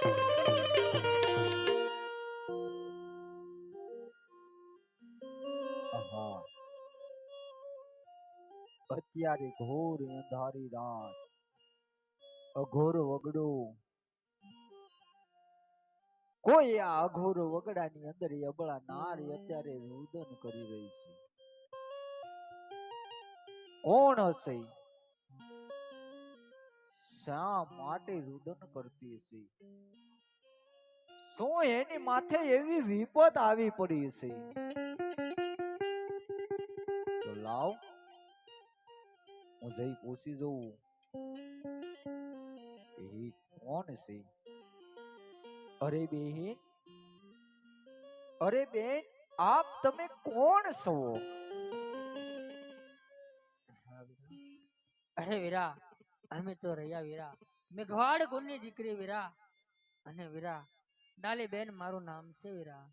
અત્યારે ઘોર અંધારી રાત. અઘોર વગડો. કોઈ આ અઘોર વગડાની અંદર અબળા નારી અત્યારે રુદન કરી રહી છે. કોણ હશે? શા માટે રુદન કરતી હશે? શું એની માથે એવી વિપત આવી પડી હશે? તો લાવ, હું જઈ પૂછી જોઉં. એ કોણ છે? અરે બેન અરે બેન, આપ તમે કોણ છો? અરે વીરા અમે તો રહ્યા વીરા. મેઘવાડ કુળની દીકરી વીરા. અને વીરા ડાલી બેન મારું નામ છે વીરા.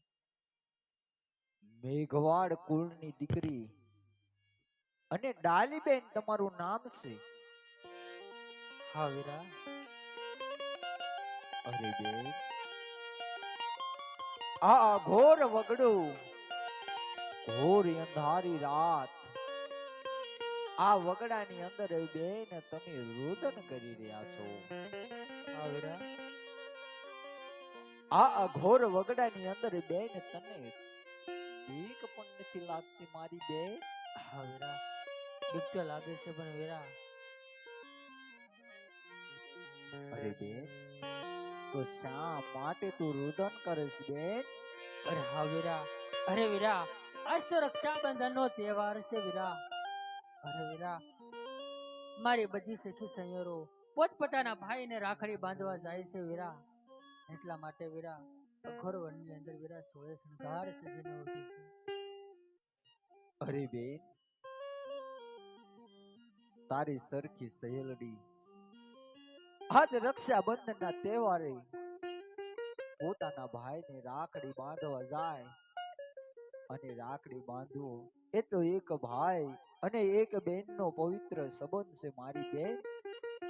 મેઘવાડ કુળની દીકરી. અને ડાલીબેન તમારું નામ છે? હા વીરા. અરે બેન. આ ઘોર વગડું. ઘોર અંધારી રાત. આ વગડાની અંદર બેન તમે રુદન કરી રહ્યા છો. આ અઘોર વગડાની અંદર બેન તને બીક પણ નથી લાગતી મારી બેન હા વેરા બીક તો લાગે છે પણ વેરા. અરે બેન, તો શા માટે તું રુદન કરીશ બેન? અરે હા વીરા. અરે વીરા, આજ તો રક્ષાબંધન નો તહેવાર છે વીરા. અરે મારી બધી સખી સંયરો, પોતપોતાના ભાઈને રાખડી બાંધવા જાય છે વીરા. એટલા માટે વીરા અખોર વનની અંદર વીરા સોળે શણગાર સજીને ઉઠી છે. અરે બેન, તારી સરખી સહેલડી. આજ રક્ષાબંધનના તહેવારે પોતાના ભાઈને રાખડી બાંધવા જાય. અને રાખડી બાંધવો એ તો એક ભાઈ અને એક બેનનો પવિત્ર સંબંધ છે મારી બેન.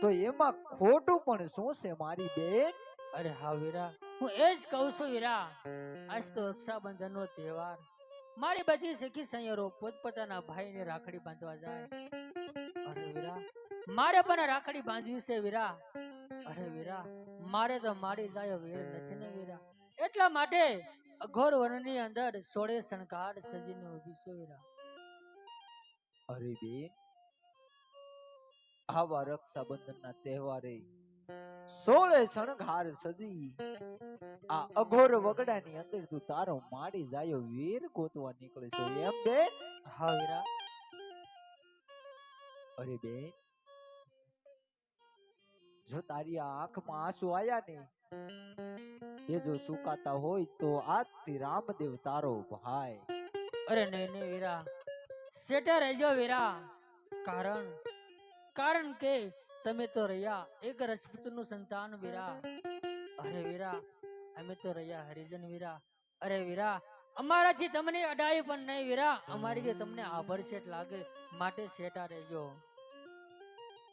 તો એમાં ખોટું પણ શું છે મારી બેન? અરે હા વીરા, હું એ જ કહું છું વીરા, આજ તો રક્ષાબંધનનો તહેવાર. મારી બધી સખી સંયરો પોતપોતાના ભાઈને રાખડી બાંધવા જાય. અરે વીરા, મારે પણ રાખડી બાંધવી છે વીરા. અરે વીરા, મારે તો મારી જાય વીર નથી ને વીરા. એટલા માટે અઘોર વનની અંદર સોળે શણગાર સજીને ઊભી છે વીરા. અરે બેન આવા રક્ષાબંધનના તહેવારે સોળે શણગાર સજી. આ અઘોર વગડાની અંદર તું તારો માડી જાયો વીર ગોતવા નીકળે છો. એમ બે? હા અરે બેન જો તારી આંખમાં આંસુ આયા ને, એ જો સુકાતા હોય તો આજથી રામદેવ તારો ભાઈ. અરે નહીં નહીં વીરા. સેટા રહેજો વીરા. કારણ કારણ કે તમે તો રહ્યા એક રજપૂતનું સંતાન વીરા. અરે વીરા, અમે તો રહ્યા હરિજન વીરા. અરે વીરા, અમારાથી તમને અડાય પણ નહીં વીરા. અમારી તમને આભર શેઠ લાગે, માટે સેટા રહેજો.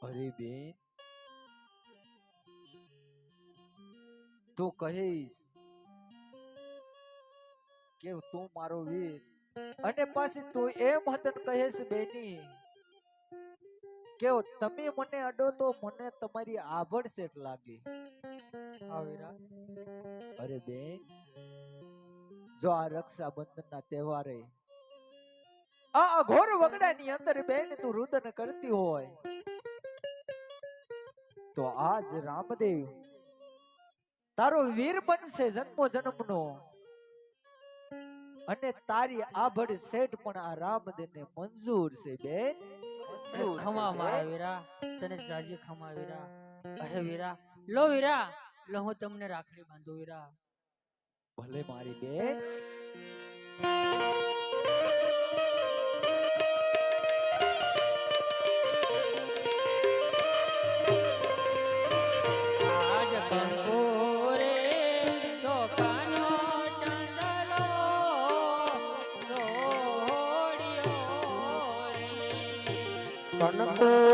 અરે બેન. તું કહીશ કે તું મારો વીર. અને પાછી તું એમ હતન કહેશ, બેની, કે તમે મને અડો તો મને તમારી આભડ સેટ લાગે. હા અરે બેન, જો આ રક્ષાબંધનના તહેવારે આ અઘોર વગડાની અંદર બેન તું રુદન કરતી હોય, તો આજ રામદેવ તારો વીર બનશે જન્મો જન્મનો. અને તારી આભડ શેઠ પણ આ રામદેવને મંજૂર છે બેન. ખમા. મારા વીરા તને જાજી ખમા વીરા. અરે વીરા લો વીરા લો હું તમને રાખડી બાંધું વીરા. ભલે મારી બેન. રે.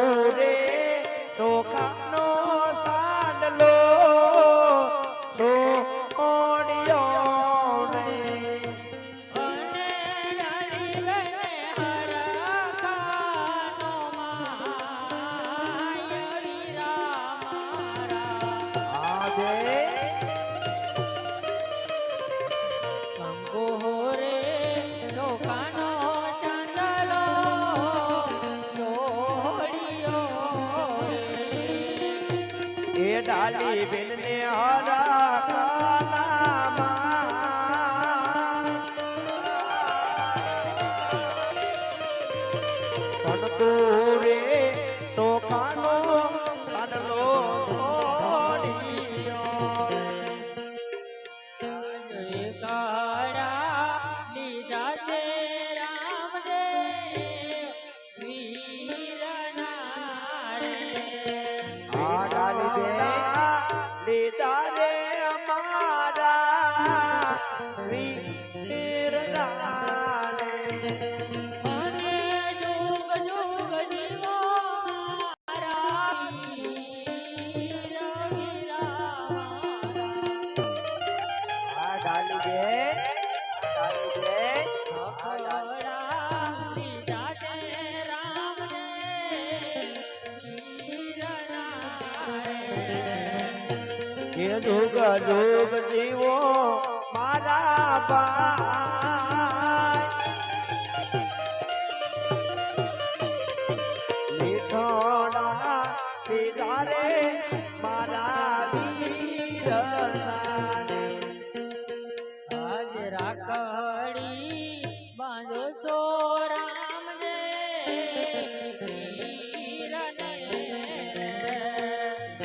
દુગ દુગ જીવો મારા ભાઈ મારા આજ રાખડી બાંધો વીરને.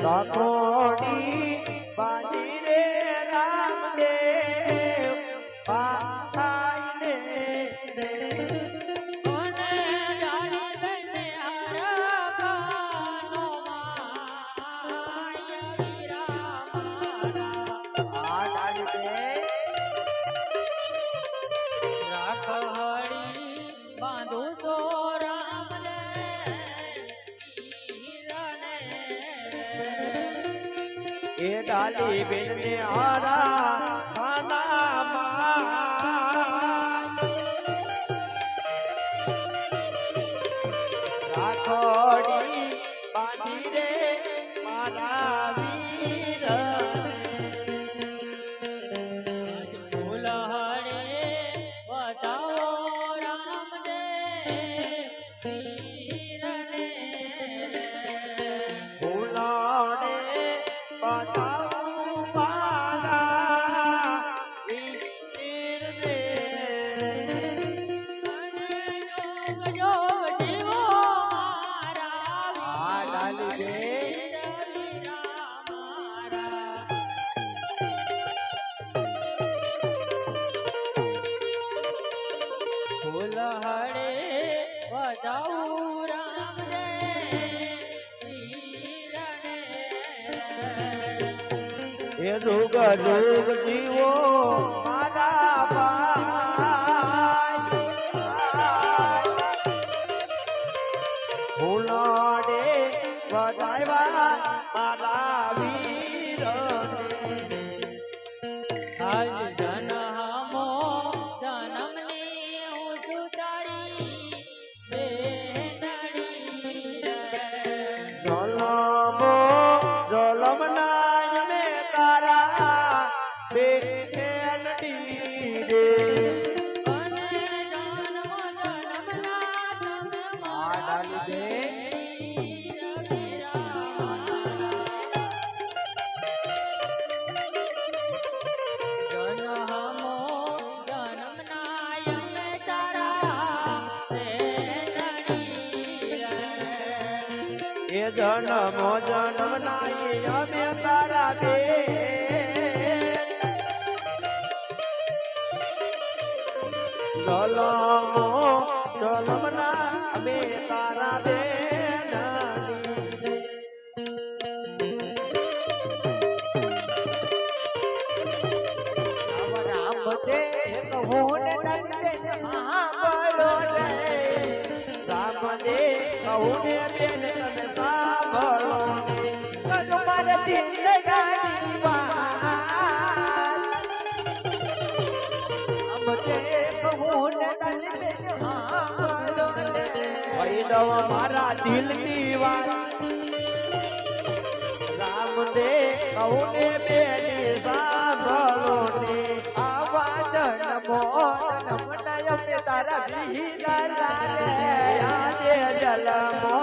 રાખોડી એ ડાલી બેન ને આરા એ રૂગ રૂગ જીવો. મારા જલમો જન્મ ના અમે તારા દે કહું ને વૈદવ મારા દિલની વાત. રામ દે કહું ને બેન સાંભળો ને આવા જન્મો જન્મના તારા ભીલા આજે જલમો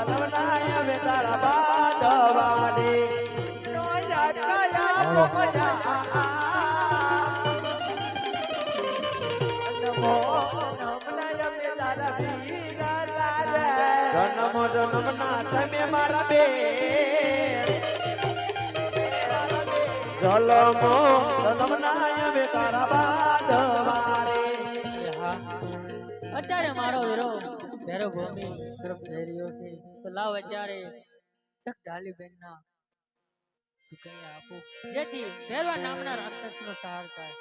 જલમનાય અમે તારા બાદવાને નો યાદ કયા મજા નમો જન્મ જન્મના તમે મારા બે જલમો, જન્મનાય, અમે તારા બાદવાને અત્યારે મારો હીરો ભેરો ભૂમિ તરફ જઈ રહ્યો છે. તો લાવ અત્યારે એક ડાલીબેન ના સુકન્યા આપો. જેથી ભેરવા નામના રાક્ષસ નો સહાર થાય.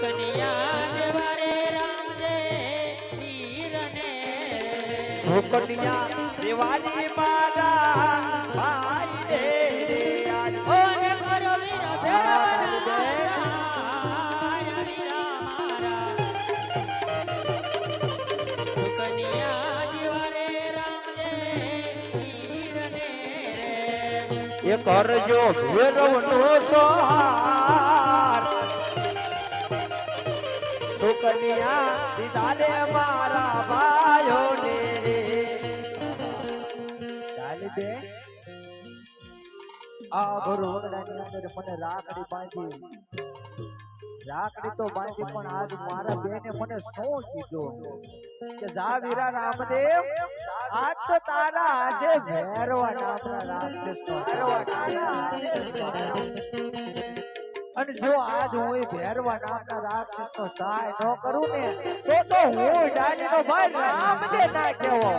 સુકન્યા સુકન્યા દેવાની મારા ભાઈ રે એ કરજો ભેરવનો સહાર. સુકન્યા દીધા મારા ભાઈઓને. આ ભરોડાની અંદર મને રાખડી બાંધી. રાખડી તો બાંધી પણ આજ મારા બેને મને શું કીધું? કે જા વીરા રામદેવ આજ તો તારા આજે ભેરવા નામના રાક્ષસ નો અને જો આજ હું ભેરવા નામના રાક્ષસ નો સહાય ન કરું ને તો તો હું ડાલી નો ભાઈ રામદેવ ના કેવો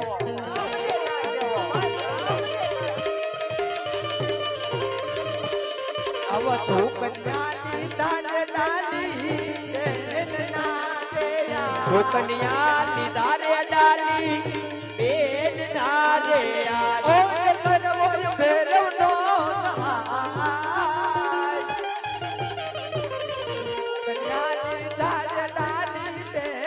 અવધુ કન્યાની દાન ડાલી સુકન્યાની દાન બેન ના